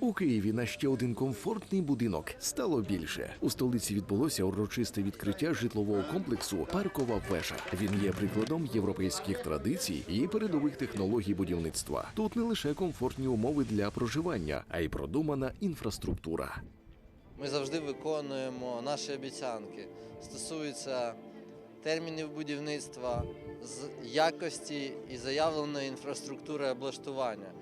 У Києві на ще один комфортний будинок стало більше. У столиці відбулося урочисте відкриття житлового комплексу Паркова вежа. Він є прикладом європейських традицій і передових технологій будівництва. Тут не лише комфортні умови для проживання, а й продумана інфраструктура. Ми завжди виконуємо наші обіцянки. Стосується термінів будівництва, якості і заявленої інфраструктури облаштування.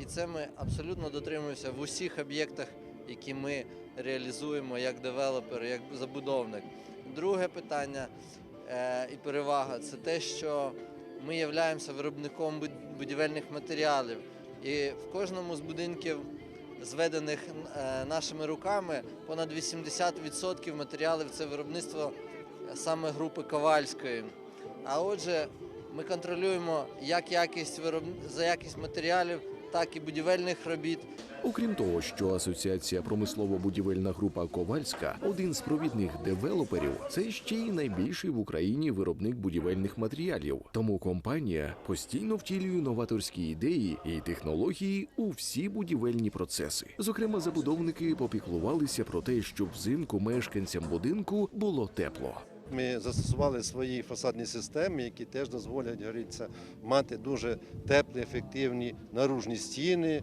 І це ми абсолютно дотримуємося в усіх об'єктах, які ми реалізуємо як девелопер, як забудовник. Друге питання е, і перевага це те, що ми являємося виробником будівельних матеріалів. І в кожному з будинків зведених е, нашими руками, понад 80% матеріалів це виробництво саме групи Ковальської. А отже, ми контролюємо як якість за якість матеріалів, так і будівельних робіт. Окрім того, що асоціація промислово-будівельна група Ковальська один з провідних девелоперів, це ще й найбільший в Україні виробник будівельних матеріалів. Тому компанія постійно втілює новаторські ідеї і технології у всі будівельні процеси. Зокрема, забудовники попіклувалися про те, щоб взимку мешканцям будинку було тепло. Ми застосували свої фасадні системи, які теж дозволять говориться, мати дуже теплі, ефективні наружні стіни,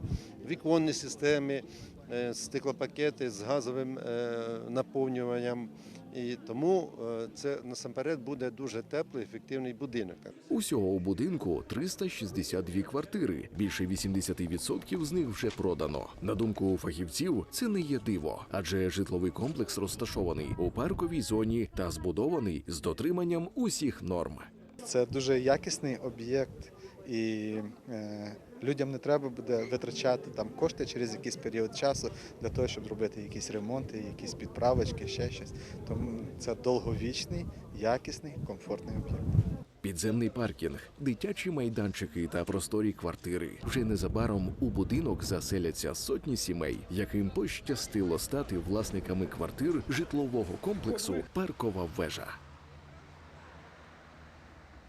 віконні системи, е, стеклопакети з газовим е, наповнюванням. І тому е, це насамперед буде дуже теплий, ефективний будинок. Усього у будинку 362 квартири. Більше 80% з них вже продано. На думку фахівців, це не є диво, адже житловий комплекс розташований у парковій зоні та збудований з дотриманням усіх норм. Це дуже якісний об'єкт, і е, людям не треба буде витрачати там кошти через якийсь період часу для того, щоб робити якісь ремонти, якісь підправочки, ще щось. Тому це довговічний, якісний, комфортний об'єкт. Підземний паркінг, дитячі майданчики та просторі квартири. Вже незабаром у будинок заселяться сотні сімей, яким пощастило стати власниками квартир житлового комплексу Паркова вежа.